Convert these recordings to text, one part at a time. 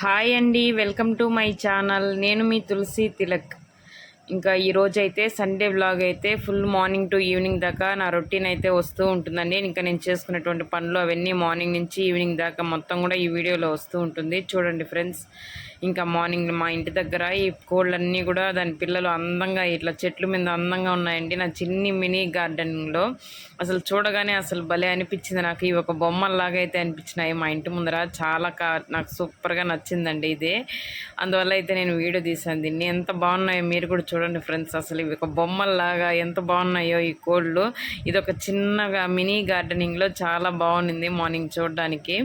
Hi అండి welcome to my channel. నేను మీ తులసి తిలక్. ఇంకా ఈరోజు అయితే సండే వ్లాగ్ అయితే ఫుల్ మార్నింగ్ టు ఈవినింగ్ దాకా నా రొటీన్ అయితే వస్తూ ఉంటుందండి. ఇంకా నేను చేసుకున్నటువంటి పనులు అవన్నీ మార్నింగ్ నుంచి ఈవినింగ్ దాకా మొత్తం కూడా ఈ వీడియోలో వస్తూ ఉంటుంది. చూడండి ఫ్రెండ్స్ ఇంకా మార్నింగ్ మా ఇంటి దగ్గర ఈ కోళ్ళన్నీ కూడా దాని పిల్లలు అందంగా ఇట్లా చెట్లు మీద అందంగా ఉన్నాయండి. నా చిన్ని మినీ గార్డెన్లో. అసలు చూడగానే అసలు భలే అనిపించింది నాకు. ఈ ఒక బొమ్మల్లాగా అయితే అనిపించినాయి మా ఇంటి ముందర. చాలా కా నాకు సూపర్గా నచ్చిందండి ఇది. అందువల్ల అయితే నేను వీడియో తీసాను దీన్ని ఎంత బాగున్నాయో మీరు కూడా చూడండి ఫ్రెండ్స్. అసలు ఇవి ఒక బొమ్మల్లాగా ఎంత బాగున్నాయో ఈ కోళ్ళు. ఇది ఒక చిన్నగా మినీ గార్డెనింగ్లో చాలా బాగుంది మార్నింగ్ చూడడానికి.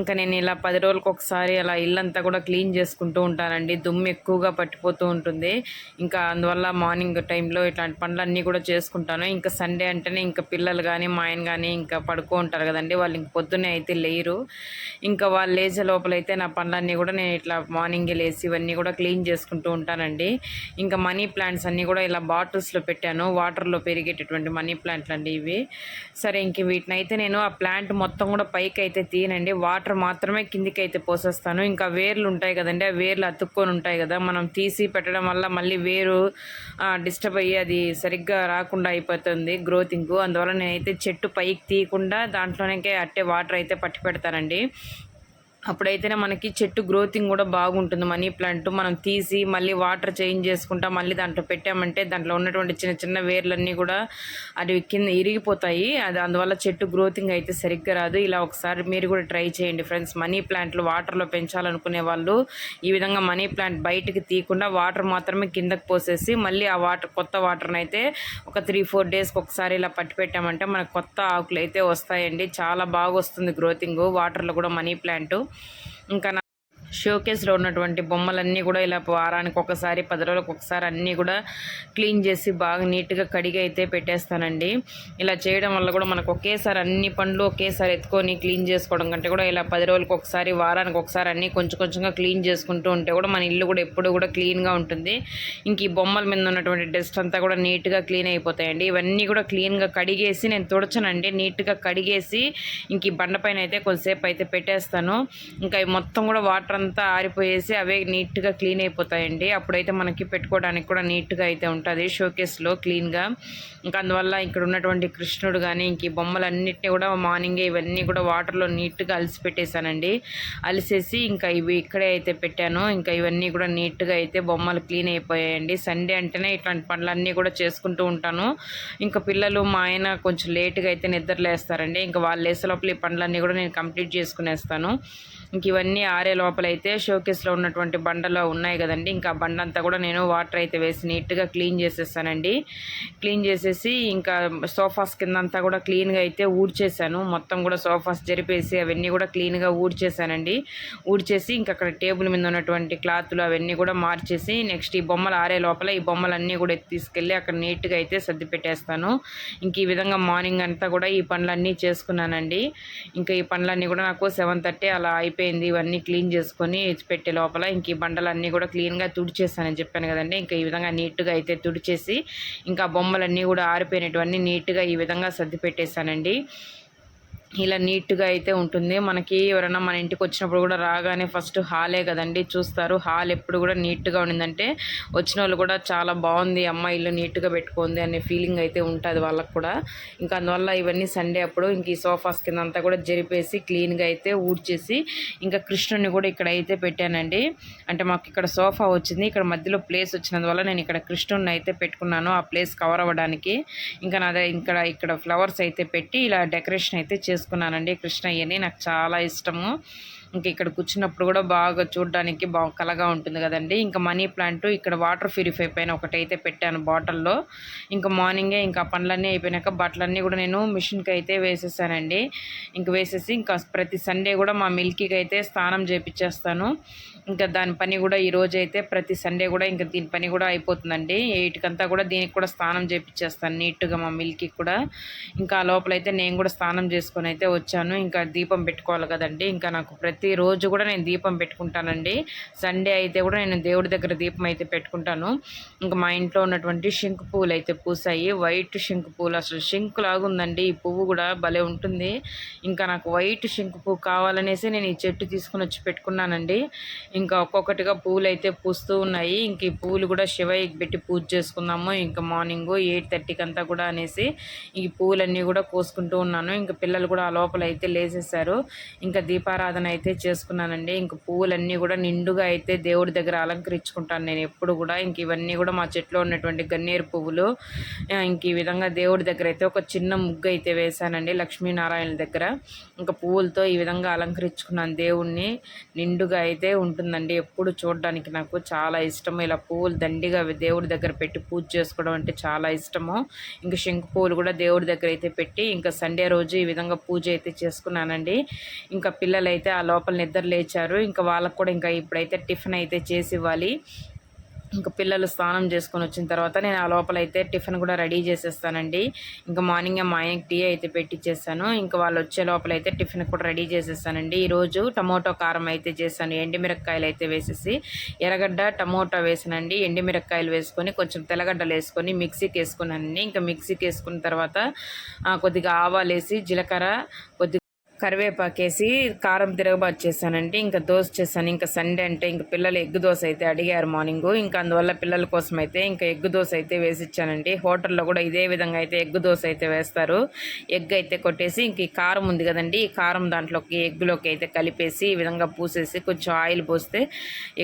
ఇంకా నేను ఇలా పది రోజులకు ఒకసారి అలా ఇల్లంతా కూడా క్లీన్ చేసుకుంటూ ఉంటానండి. దుమ్ము ఎక్కువగా పట్టిపోతూ ఉంటుంది. ఇంకా అందువల్ల మార్నింగ్ టైంలో ఇట్లాంటి పనులన్నీ కూడా చేసుకుంటాను. ఇంకా సండే అంటేనే ఇంకా పిల్లలు కానీ మా ఆయన కానీ ఇంకా పడుకో ఉంటారు కదండి. వాళ్ళు ఇంక పొద్దున్నే అయితే లేరు. ఇంకా వాళ్ళు లేచే లోపలైతే నా పనులన్నీ కూడా నేను ఇట్లా మార్నింగ్ లేసి ఇవన్నీ కూడా క్లీన్ చేసుకుంటూ ఉంటానండి. ఇంకా మనీ ప్లాంట్స్ అన్నీ కూడా ఇలా బాటిల్స్లో పెట్టాను. వాటర్లో పెరిగేటటువంటి మనీ ప్లాంట్లు అండి ఇవి. సరే ఇంక వీటిని అయితే నేను ఆ ప్లాంట్ మొత్తం కూడా పైకి అయితే తీయనండి. వాటర్ మాత్రమే కిందికి అయితే పోసేస్తాను. ఇంకా వేర్లు ఉంటాయి కదండి ఆ వేర్లు అతుక్కొని ఉంటాయి కదా మనం తీసి పెట్టడం వల్ల మళ్ళీ వేరు డిస్టర్బ్ అయ్యి అది సరిగ్గా రాకుండా అయిపోతుంది గ్రోతింగ్ అందువల్ల నేనైతే చెట్టు పైకి తీయకుండా దాంట్లోనే అట్టే వాటర్ అయితే పట్టి పెడతానండి. అప్పుడైతేనే మనకి చెట్టు గ్రోతింగ్ కూడా బాగుంటుంది. మనీ ప్లాంట్ మనం తీసి మళ్ళీ వాటర్ చేంజ్ చేసుకుంటా మళ్ళీ దాంట్లో పెట్టామంటే దాంట్లో ఉన్నటువంటి చిన్న చిన్న వేర్లన్నీ కూడా అవి కింద ఇరిగిపోతాయి. అది అందువల్ల చెట్టు గ్రోతింగ్ అయితే సరిగ్గా రాదు. ఇలా ఒకసారి మీరు కూడా ట్రై చేయండి ఫ్రెండ్స్. మనీ ప్లాంట్లు వాటర్లో పెంచాలనుకునే వాళ్ళు ఈ విధంగా మనీ ప్లాంట్ బయటికి తీయకుండా వాటర్ మాత్రమే కిందకు పోసేసి మళ్ళీ ఆ వాటర్ కొత్త వాటర్ని అయితే ఒక త్రీ ఫోర్ డేస్కి ఒకసారి ఇలా పట్టి పెట్టామంటే మనకు కొత్త ఆకులు అయితే వస్తాయండి. చాలా బాగా వస్తుంది గ్రోతింగ్. వాటర్లో కూడా మనీ ప్లాంట్. ఇంకా షోకేస్లో ఉన్నటువంటి బొమ్మలన్నీ కూడా ఇలా వారానికి ఒకసారి పది రోజులకు ఒకసారి అన్నీ కూడా క్లీన్ చేసి బాగా నీట్గా కడిగి అయితే పెట్టేస్తానండి. ఇలా చేయడం వల్ల కూడా మనకు ఒకేసారి అన్ని పండ్లు ఒకేసారి ఎత్తుకొని క్లీన్ చేసుకోవడం కంటే కూడా ఇలా పది రోజులకు ఒకసారి వారానికి ఒకసారి అన్నీ కొంచెం కొంచెంగా క్లీన్ చేసుకుంటూ ఉంటే కూడా మన ఇల్లు కూడా ఎప్పుడు కూడా క్లీన్గా ఉంటుంది. ఇంక ఈ బొమ్మల మీద ఉన్నటువంటి డస్ట్ అంతా కూడా నీట్గా క్లీన్ అయిపోతాయండి. ఇవన్నీ కూడా క్లీన్గా కడిగేసి నేను తుడచనండి. నీట్గా కడిగేసి ఇంక ఈ బండపైన అయితే కొద్దిసేపు అయితే పెట్టేస్తాను. ఇంకా మొత్తం కూడా వాటర్ అంతా ఆరిపోయేసి అవే నీట్గా క్లీన్ అయిపోతాయండి. అప్పుడైతే మనకి పెట్టుకోవడానికి కూడా నీట్గా అయితే ఉంటుంది. షోకేస్లో క్లీన్గా. ఇంకా అందువల్ల ఇక్కడ ఉన్నటువంటి కృష్ణుడు కానీ ఇంక ఈ బొమ్మలన్నిటిని కూడా మార్నింగే ఇవన్నీ కూడా వాటర్లో నీట్గా అలిసి పెట్టేశానండి. అలిసేసి ఇంకా ఇవి ఇక్కడే అయితే పెట్టాను. ఇంకా ఇవన్నీ కూడా నీట్గా అయితే బొమ్మలు క్లీన్ అయిపోయాయండి. సండే అంటేనే ఇట్లాంటి పనులన్నీ కూడా చేసుకుంటూ ఉంటాను. ఇంకా పిల్లలు మా ఆయన కొంచెం లేట్గా అయితే నిద్రలేస్తారండి. ఇంకా వాళ్ళు లేసే లోపల ఈ పనులన్నీ కూడా నేను కంప్లీట్ చేసుకునేస్తాను. ఇంక ఇవన్నీ ఆరే లోపలైతే షోకేస్లో ఉన్నటువంటి బండలో ఉన్నాయి కదండి. ఇంకా బండ అంతా కూడా నేను వాటర్ అయితే వేసి నీట్గా క్లీన్ చేసేసానండి. క్లీన్ చేసేసి ఇంకా సోఫాస్ కింద అంతా కూడా క్లీన్గా అయితే ఊడ్చేసాను. మొత్తం కూడా సోఫాస్ జరిపేసి అవన్నీ కూడా క్లీన్గా ఊడ్చేసానండి. ఊడ్చేసి ఇంకా అక్కడ టేబుల్ మీద ఉన్నటువంటి క్లాత్లు అవన్నీ కూడా మార్చేసి నెక్స్ట్ ఈ బొమ్మలు ఆరే లోపల ఈ బొమ్మలన్నీ కూడా తీసుకెళ్ళి అక్కడ నీట్గా అయితే సర్ది పెట్టేస్తాను ఇంక ఈ విధంగా మార్నింగ్ అంతా కూడా ఈ పనులన్నీ చేసుకున్నానండి. ఇంకా ఈ పనులన్నీ కూడా నాకు సెవెన్ థర్టీ అలా అయిపోయింది. ఇవన్నీ క్లీన్ చేసుకొని పెట్టే లోపల ఇంక ఈ బండలన్నీ కూడా క్లీన్గా తుడిచేస్తానని చెప్పాను కదండి. ఇంకా ఈ విధంగా నీట్గా అయితే తుడిచేసి ఇంకా బొమ్మలన్నీ కూడా ఆరిపోయినటువన్నీ నీట్గా ఈ విధంగా సర్ది పెట్టేశానండి ఇలా నీట్గా అయితే ఉంటుంది. మనకి ఎవరైనా మన ఇంటికి వచ్చినప్పుడు కూడా రాగానే ఫస్ట్ హాలే కదండి చూస్తారు. హాల్ ఎప్పుడు కూడా నీట్గా ఉండిందంటే వచ్చిన వాళ్ళు కూడా చాలా బాగుంది. అమ్మ ఇల్లు నీట్గా పెట్టుకుంది అనే ఫీలింగ్ అయితే ఉంటుంది వాళ్ళకు కూడా. ఇంకా అందువల్ల ఇవన్నీ సండే అప్పుడు ఇంక ఈ సోఫాస్ కింద అంతా కూడా జరిపేసి క్లీన్గా అయితే ఊడ్చేసి ఇంకా కృష్ణుని కూడా ఇక్కడ అయితే పెట్టానండి. అంటే మాకు ఇక్కడ సోఫా వచ్చింది. ఇక్కడ మధ్యలో ప్లేస్ వచ్చినందువల్ల నేను ఇక్కడ కృష్ణుని అయితే పెట్టుకున్నాను. ఆ ప్లేస్ కవర్ అవ్వడానికి. ఇంకా నా ఇక్కడ ఇక్కడ ఫ్లవర్స్ అయితే పెట్టి ఇలా డెకరేషన్ అయితే చేసుకున్నానండి కృష్ణయ్యని. నాకు చాలా ఇష్టము. ఇంకా ఇక్కడ కూర్చున్నప్పుడు కూడా బాగా చూడడానికి బాగా కలగా ఉంటుంది కదండి. ఇంకా మనీ ప్లాంట్ ఇక్కడ వాటర్ ప్యూరిఫై పైన ఒకటైతే పెట్టాను బాటిల్లో. ఇంకా మార్నింగే ఇంకా పనులన్నీ అయిపోయినాక బట్టలన్నీ కూడా నేను మిషన్కి అయితే వేసేసానండి. ఇంక వేసేసి ఇంకా ప్రతి సండే కూడా మా మిల్కీకి అయితే స్నానం చేపించేస్తాను ఇంకా దాని పని కూడా ఈ అయితే ప్రతి సండే కూడా ఇంకా దీని పని కూడా అయిపోతుందండి. ఎయిట్కంతా కూడా దీనికి కూడా స్నానం చేపించేస్తాను నీట్గా మా మిల్కి కూడా. ఇంకా లోపలైతే నేను కూడా స్నానం చేసుకొని అయితే వచ్చాను. ఇంకా దీపం పెట్టుకోవాలి కదండి. ఇంకా నాకు ప్రతిరోజు కూడా నేను దీపం పెట్టుకుంటానండి. సండే అయితే కూడా నేను దేవుడి దగ్గర దీపం అయితే పెట్టుకుంటాను. ఇంకా మా ఇంట్లో ఉన్నటువంటి శంకు పువ్వులు అయితే పూసాయి. వైట్ శంకు పువ్వులు అసలు శంకు లాగుందండి ఈ పువ్వు కూడా భలే ఉంటుంది. ఇంకా నాకు వైట్ శంకు పువ్వు కావాలనేసి నేను ఈ చెట్టు తీసుకుని వచ్చి పెట్టుకున్నానండి. ఇంకా ఒక్కొక్కటిగా పువ్వులు అయితే పూస్తూ ఉన్నాయి. ఇంక ఈ పువ్వులు కూడా శివయ్యకి పెట్టి పూజ చేసుకుందాము. ఇంకా మార్నింగ్ ఎయిట్ థర్టీకి అంతా కూడా అనేసి ఈ పువ్వులన్నీ కూడా కోసుకుంటూ ఉన్నాను. ఇంకా పిల్లలు కూడా ఆ లోపల అయితే లేసేసారు ఇంకా దీపారాధన అయితే చేసుకున్నానండి. ఇంకా పువ్వులన్నీ కూడా నిండుగా అయితే దేవుడి దగ్గర అలంకరించుకుంటాను నేను ఎప్పుడు కూడా. ఇంక ఇవన్నీ కూడా మా చెట్లో ఉన్నటువంటి గన్నేరు పువ్వులు ఇంక ఈ విధంగా దేవుడి దగ్గర అయితే ఒక చిన్న ముగ్గు అయితే వేశానండి లక్ష్మీనారాయణ దగ్గర. ఇంకా పువ్వులతో ఈ విధంగా అలంకరించుకున్నాను దేవుణ్ణి. నిండుగా అయితే ఉంటుంది. ఉంటుందండి ఎప్పుడు చూడడానికి నాకు చాలా ఇష్టము. ఇలా పువ్వులు దండిగా దేవుడి దగ్గర పెట్టి పూజ చేసుకోవడం అంటే చాలా ఇష్టము. ఇంకా శంకు పువ్వులు కూడా దేవుడి దగ్గర అయితే పెట్టి ఇంకా సండే రోజు ఈ విధంగా పూజ అయితే చేసుకున్నానండి. ఇంకా పిల్లలు అయితే ఆ లోపల నిద్ర లేచారు. ఇంకా వాళ్ళకు కూడా ఇంకా ఇప్పుడైతే టిఫిన్ అయితే చేసి ఇవ్వాలి. ఇంకా పిల్లలు స్నానం చేసుకొని వచ్చిన తర్వాత నేను ఆ లోపల అయితే టిఫిన్ కూడా రెడీ చేసేస్తానండి. ఇంకా మార్నింగ్ మా ఆయనకి టీ అయితే పెట్టించేస్తాను ఇంకా వాళ్ళు వచ్చే లోపల అయితే టిఫిన్ కూడా రెడీ చేసేస్తానండి. ఈరోజు టమోటో కారం అయితే చేశాను. ఎండిమిరక్కాయలు అయితే వేసేసి ఎర్రగడ్డ టమోటా వేసానండి. ఎండిమిరక్కాయలు వేసుకొని కొంచెం తెల్లగడ్డలు వేసుకొని మిక్సీకి వేసుకున్నానండి. ఇంకా మిక్సీకి వేసుకున్న తర్వాత కొద్దిగా ఆవాలు వేసి జీలకర్ర కొద్దిగా కరివేపాకేసి కారం తిరగబాటు చేశానండి ఇంకా దోశ చేశాను. ఇంకా సండే అంటే ఇంకా పిల్లలు ఎగ్ దోశ అయితే అడిగారు మార్నింగ్. ఇంకా అందువల్ల పిల్లల కోసం అయితే ఇంకా ఎగ్ దోశ అయితే వేసి ఇచ్చానండి హోటల్లో కూడా ఇదే విధంగా అయితే ఎగ్ దోశ అయితే వేస్తారు. ఎగ్ అయితే కొట్టేసి ఇంక ఈ కారం ఉంది కదండి ఈ కారం దాంట్లోకి ఎగ్లోకి అయితే కలిపేసి ఈ విధంగా పూసేసి కొంచెం ఆయిల్ పోస్తే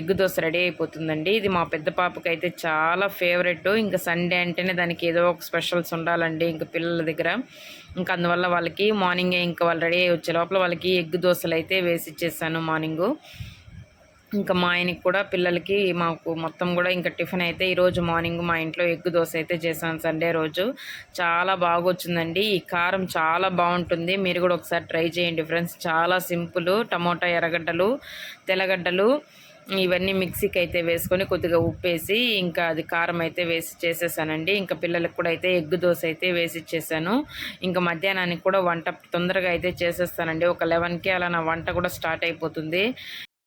ఎగ్ దోశ రెడీ అయిపోతుందండి. ఇది మా పెద్ద పాపకి అయితే చాలా ఫేవరెట్. ఇంకా సండే అంటేనే దానికి ఏదో ఒక స్పెషల్స్ ఉండాలండి ఇంకా పిల్లల దగ్గర. ఇంకా అందువల్ల వాళ్ళకి మార్నింగే ఇంకా వాళ్ళు రెడీ అయ్యి వచ్చే లోపల వాళ్ళకి ఎగ్ దోశలు అయితే వేసి ఇచ్చేసాను మార్నింగు. ఇంకా మా ఆయనకి కూడా పిల్లలకి మాకు మొత్తం కూడా ఇంకా టిఫిన్ అయితే ఈరోజు మార్నింగ్ మా ఇంట్లో ఎగ్ దోశ అయితే చేశాను సండే రోజు. చాలా బాగా వచ్చిందండి ఈ కారం చాలా బాగుంటుంది. మీరు కూడా ఒకసారి ట్రై చేయండి ఫ్రెండ్స్. చాలా సింపుల్. టమోటా ఎర్రగడ్డలు తెల్లగడ్డలు ఇవన్నీ మిక్సీకి అయితే వేసుకొని కొద్దిగా ఉప్పు వేసి ఇంకా అది కారం అయితే వేసి చేసేసానండి. ఇంకా పిల్లలకు కూడా అయితే ఎగ్ దోశ అయితే వేసి ఇచ్చేసాను. ఇంకా మధ్యాహ్నానికి కూడా వంట తొందరగా అయితే చేసేస్తానండి. ఒక లెవెన్కి అలా నా వంట కూడా స్టార్ట్ అయిపోతుంది.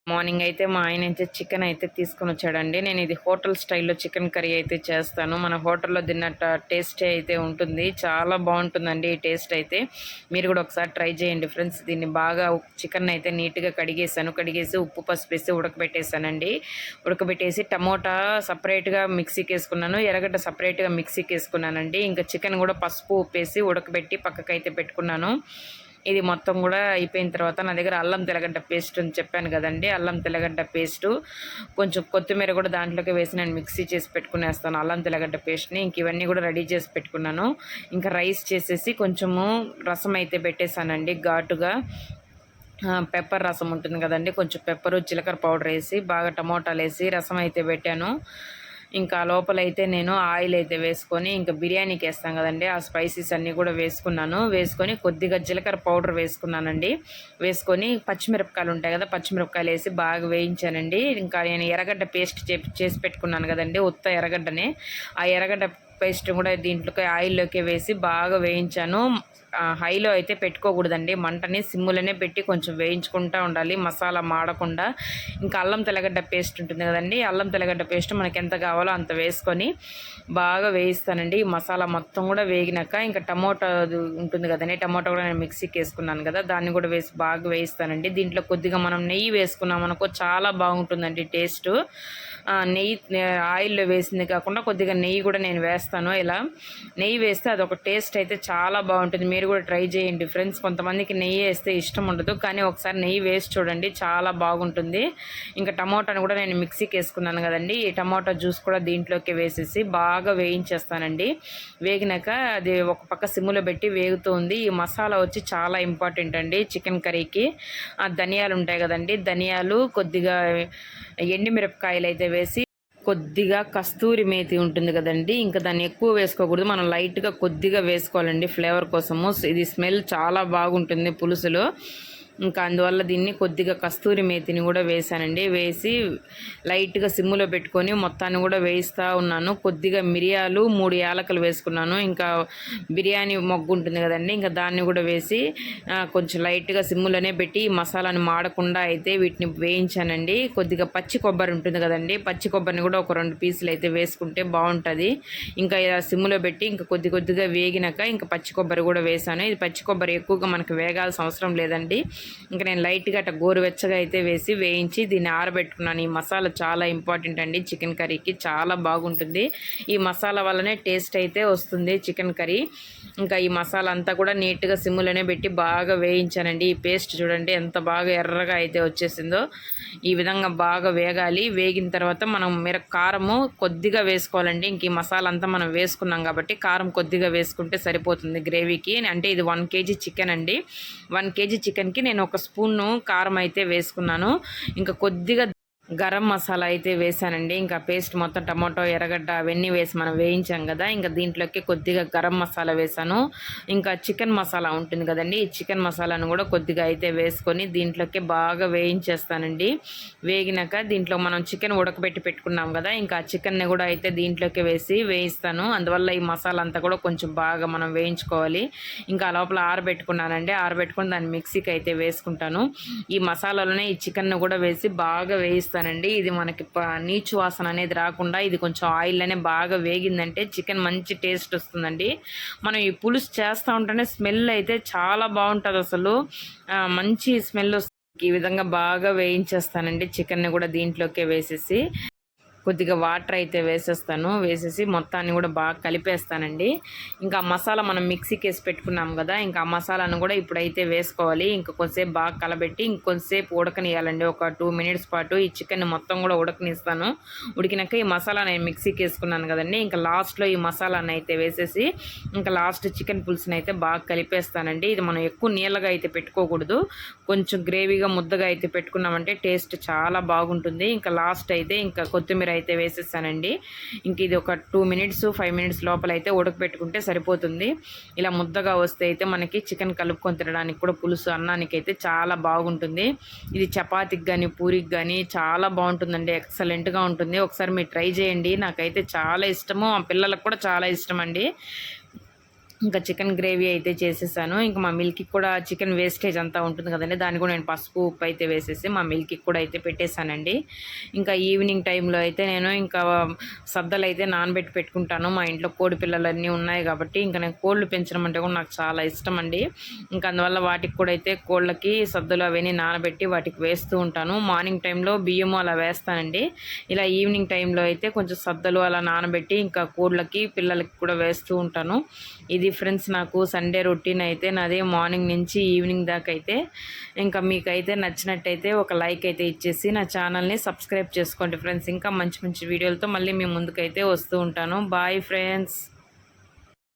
మార్నింగ్ అయితే మా ఆయన అయితే చికెన్ అయితే తీసుకొని వచ్చాడండి. నేను ఇది హోటల్ స్టైల్లో చికెన్ కర్రీ అయితే చేస్తాను. మన హోటల్లో తిన్నట్టు టేస్ట్ అయితే ఉంటుంది. చాలా బాగుంటుందండి ఈ టేస్ట్ అయితే. మీరు కూడా ఒకసారి ట్రై చేయండి ఫ్రెండ్స్. దీన్ని బాగా చికెన్ అయితే నీట్గా కడిగేసాను కడిగేసి ఉప్పు పసుపు వేసి ఉడకబెట్టేసానండి ఉడకబెట్టేసి టమోటా సపరేట్గా మిక్సీకి వేసుకున్నాను. ఎర్రగడ్డ సపరేట్గా మిక్సీకి వేసుకున్నానండి. ఇంకా చికెన్ కూడా పసుపు ఉప్పేసి ఉడకబెట్టి పక్కకైతే పెట్టుకున్నాను. ఇది మొత్తం కూడా అయిపోయిన తర్వాత నా దగ్గర అల్లం తెల్లగడ్డ పేస్ట్ అని చెప్పాను కదండి. అల్లం తెల్లగడ్డ పేస్టు కొంచెం కొత్తిమీర కూడా దాంట్లోకి వేసి నేను మిక్సీ చేసి పెట్టుకునేస్తాను అల్లం తెల్లగడ్డ పేస్ట్ని ఇంక ఇవన్నీ కూడా రెడీ చేసి పెట్టుకున్నాను. ఇంకా రైస్ చేసేసి కొంచెము రసం అయితే పెట్టేశానండి ఘాటుగా. పెప్పర్ రసం ఉంటుంది కదండి. కొంచెం పెప్పరు జీలకర్ర పౌడర్ వేసి బాగా టమోటాలు వేసి రసం అయితే పెట్టాను. ఇంకా లోపల అయితే నేను ఆయిల్ అయితే వేసుకొని ఇంకా బిర్యానీకి వేస్తాం కదండి. ఆ స్పైసెస్ అన్నీ కూడా వేసుకున్నాను. వేసుకొని కొద్దిగా జీలకర్ర పౌడర్ వేసుకున్నానండి. వేసుకొని పచ్చిమిరపకాయలు ఉంటాయి కదా పచ్చిమిరపకాయలు వేసి బాగా వేయించానండి. ఇంకా నేను ఎర్రగడ్డ పేస్ట్ చేసి పెట్టుకున్నాను కదండి ఉత్త ఎర్రగడ్డనే. ఆ ఎర్రగడ్డ పేస్ట్ కూడా దీంట్లోకి ఆయిల్లోకి వేసి బాగా వేయించాను. హైలో అయితే పెట్టుకోకూడదండి. మంటని సిమ్ములోనే పెట్టి కొంచెం వేయించుకుంటూ ఉండాలి. మసాలా మాడకుండా. ఇంకా అల్లం తెల్లగడ్డ పేస్ట్ ఉంటుంది కదండి. అల్లం తెల్లగడ్డ పేస్ట్ మనకి ఎంత కావాలో అంత వేసుకొని బాగా వేయిస్తానండి. ఈ మసాలా మొత్తం కూడా వేగినాక ఇంకా టమోటా ఉంటుంది కదండి. టమోటా కూడా నేను మిక్సీకి వేసుకున్నాను కదా. దాన్ని కూడా వేసి బాగా వేయిస్తానండి. దీంట్లో కొద్దిగా మనం నెయ్యి వేసుకున్నాం అనుకో చాలా బాగుంటుందండి టేస్ట్. నెయ్యి ఆయిల్లో వేసింది కాకుండా కొద్దిగా నెయ్యి కూడా నేను వేస్తాను. ఇలా నెయ్యి వేస్తే అదొక టేస్ట్ అయితే చాలా బాగుంటుంది. మీరు కూడా ట్రై చేయండి ఫ్రెండ్స్. కొంతమందికి నెయ్యి వేస్తే ఇష్టం ఉండదు కానీ ఒకసారి నెయ్యి వేసి చూడండి చాలా బాగుంటుంది. ఇంకా టమోటాను కూడా నేను మిక్సీకి వేసుకున్నాను కదండి. ఈ టమోటా జ్యూస్ కూడా దీంట్లోకి వేసేసి బాగా వేయించేస్తానండి. వేగినాక అది ఒక పక్క సిమ్ములో పెట్టి వేగుతూ ఉంది. ఈ మసాలా వచ్చి చాలా ఇంపార్టెంట్ అండి చికెన్ కర్రీకి. ఆ ధనియాలు ఉంటాయి కదండి ధనియాలు కొద్దిగా ఎండిమిరపకాయలు అయితే వేసి కొద్దిగా కస్తూరి మేతి ఉంటుంది కదండి. ఇంకా దాన్ని ఎక్కువ వేసుకోకూడదు. మనం లైట్గా కొద్దిగా వేసుకోవాలండి ఫ్లేవర్ కోసము. ఇది స్మెల్ చాలా బాగుంటుంది పులుసులో. ఇంకా అందువల్ల దీన్ని కొద్దిగా కస్తూరి మేతిని కూడా వేసానండి వేసి లైట్గా సిమ్ములో పెట్టుకొని మొత్తాన్ని కూడా వేయిస్తూ ఉన్నాను. కొద్దిగా మిరియాలు మూడు యాలకులు వేసుకున్నాను. ఇంకా బిర్యానీ మొగ్గు ఉంటుంది కదండి ఇంకా దాన్ని కూడా వేసి కొంచెం లైట్గా సిమ్ములోనే పెట్టి ఈ మసాలాని మాడకుండా అయితే వీటిని వేయించానండి. కొద్దిగా పచ్చి కొబ్బరి ఉంటుంది కదండి పచ్చి కొబ్బరిని కూడా ఒక రెండు పీసులు అయితే వేసుకుంటే బాగుంటుంది. ఇంకా ఇలా సిమ్ములో పెట్టి ఇంకా కొద్ది కొద్దిగా వేగినాక ఇంకా పచ్చి కొబ్బరి కూడా వేసాను ఇది పచ్చి కొబ్బరి ఎక్కువగా మనకు వేగాల్సిన అవసరం లేదండి. ఇంకా నేను లైట్గా అట్లా గోరువెచ్చగా అయితే వేసి వేయించి దీన్ని ఆరబెట్టుకున్నాను. ఈ మసాలా చాలా ఇంపార్టెంట్ అండి. చికెన్ కర్రీకి చాలా బాగుంటుంది. ఈ మసాలా వల్లనే టేస్ట్ అయితే వస్తుంది చికెన్ కర్రీ. ఇంకా ఈ మసాలా అంతా కూడా నీట్గా సిమ్లోనే పెట్టి బాగా వేయించానండి. ఈ పేస్ట్ చూడండి ఎంత బాగా ఎర్రగా అయితే వచ్చేసిందో. ఈ విధంగా బాగా వేగాలి. వేగిన తర్వాత మనం మిర కారము కొద్దిగా వేసుకోవాలండి. ఇంక ఈ మసాలా అంతా మనం వేసుకున్నాం కాబట్టి కారం కొద్దిగా వేసుకుంటే సరిపోతుంది గ్రేవీకి. అంటే ఇది వన్ కేజీ చికెన్ అండి. వన్ కేజీ చికెన్కి నేను ఒక స్పూన్ కారం అయితే వేసుకున్నాను. ఇంకా కొద్దిగా గరం మసాలా అయితే వేసానండి ఇంకా పేస్ట్ మొత్తం టమాటో ఎర్రగడ్డ అవన్నీ వేసి మనం వేయించాం కదా ఇంకా దీంట్లోకి కొద్దిగా గరం మసాలా వేసాను ఇంకా చికెన్ మసాలా ఉంటుంది కదండి ఈ చికెన్ మసాలాను కూడా కొద్దిగా అయితే వేసుకొని దీంట్లోకి బాగా వేయించేస్తానండి. వేగినాక దీంట్లో మనం చికెన్ ఉడకబెట్టి పెట్టుకున్నాం కదా ఇంకా ఆ చికెన్ని కూడా అయితే దీంట్లోకి వేసి వేయిస్తాను. అందువల్ల ఈ మసాలా అంతా కూడా కొంచెం బాగా మనం వేయించుకోవాలి. ఇంకా లోపల ఆరబెట్టుకున్నానండి. ఆరబెట్టుకుని దాన్ని మిక్సీకి అయితే వేసుకుంటాను. ఈ మసాలాలోనే ఈ చికెన్ కూడా వేసి బాగా వేయిస్తాను. వేయిస్తానండి ఇది మనకి నీచు వాసన అనేది రాకుండా ఇది కొంచెం ఆయిల్ అనే బాగా వేగిందంటే చికెన్ మంచి టేస్ట్ వస్తుందండి. మనం ఈ పులుసు చేస్తూ ఉంటేనే స్మెల్ అయితే చాలా బాగుంటుంది అసలు. మంచి స్మెల్ వస్తుంది. ఈ విధంగా బాగా వేయించేస్తానండి. చికెన్ని కూడా దీంట్లోకే వేసేసి. కొద్దిగా వాటర్ అయితే వేసేస్తాను. వేసేసి మొత్తాన్ని కూడా బాగా కలిపేస్తానండి. ఇంకా మసాలా మనం మిక్సీకి వేసి పెట్టుకున్నాం కదా ఇంకా మసాలాను కూడా ఇప్పుడైతే వేసుకోవాలి. ఇంకా కొంతసేపు బాగా కలబెట్టి ఇంకొంతసేపు ఉడకనియాలండి ఒక టూ మినిట్స్ పాటు ఈ చికెన్ మొత్తం కూడా ఉడకనిస్తాను. ఉడికినాక ఈ మసాలా నేను మిక్సీకి వేసుకున్నాను కదండి. ఇంకా లాస్ట్లో ఈ మసాలాను అయితే వేసేసి ఇంకా లాస్ట్ చికెన్ పులుసుని అయితే బాగా కలిపేస్తానండి. ఇది మనం ఎక్కువ నీళ్ళగా అయితే పెట్టుకోకూడదు. కొంచెం గ్రేవీగా ముద్దగా అయితే పెట్టుకున్నామంటే టేస్ట్ చాలా బాగుంటుంది. ఇంకా లాస్ట్ అయితే ఇంకా కొత్తిమీర అయితే వేసేస్తానండి. ఇంక ఇది ఒక టూ మినిట్స్ ఫైవ్ మినిట్స్ లోపల అయితే ఉడకపెట్టుకుంటే సరిపోతుంది. ఇలా ముద్దగా వస్తే అయితే మనకి చికెన్ కలుపుకొని తినడానికి కూడా పులుసు అన్నానికి అయితే చాలా బాగుంటుంది. ఇది చపాతీకి కానీ పూరికి కానీ చాలా బాగుంటుందండి. ఎక్సలెంట్గా ఉంటుంది. ఒకసారి మీరు ట్రై చేయండి. నాకైతే చాలా ఇష్టము. మా పిల్లలకు కూడా చాలా ఇష్టం అండి ఇంకా చికెన్ గ్రేవీ అయితే చేసేసాను. ఇంకా మా మిల్క్కి కూడా చికెన్ వేస్టేజ్ అంతా ఉంటుంది కదండి దాన్ని కూడా నేను పసుపు ఉప్పు అయితే వేసేసి మా మిల్క్కి కూడా అయితే పెట్టేశానండి. ఇంకా ఈవినింగ్ టైంలో అయితే నేను ఇంకా సద్దలు అయితే నానబెట్టి పెట్టుకుంటాను. మా ఇంట్లో కోడి పిల్లలు అన్నీ ఉన్నాయి కాబట్టి ఇంకా నేను కోళ్ళు పెంచడం అంటే కూడా నాకు చాలా ఇష్టం అండి. ఇంకా అందువల్ల వాటికి కూడా అయితే కోళ్ళకి సద్దలు అవన్నీ నానబెట్టి వాటికి వేస్తూ ఉంటాను. మార్నింగ్ టైంలో బియ్యము అలా వేస్తానండి. ఇలా ఈవినింగ్ టైంలో అయితే కొంచెం సద్దలు అలా నానబెట్టి ఇంకా కోళ్ళకి పిల్లలకి కూడా వేస్తూ ఉంటాను. ఇది ఫ్రెండ్స్ నాకు సండే రొటీన్ అయితే నాది మార్నింగ్ నుంచి ఈవినింగ్ దాకా అయితే ఇంకా మీకైతే నచ్చినట్టయితే ఒక లైక్ అయితే ఇచ్చేసి నా ఛానల్ని సబ్స్క్రైబ్ చేసుకోండి ఫ్రెండ్స్ ఇంకా మంచి మంచి వీడియోలతో మళ్ళీ మీ ముందుకైతే వస్తూ ఉంటాను. Bye friends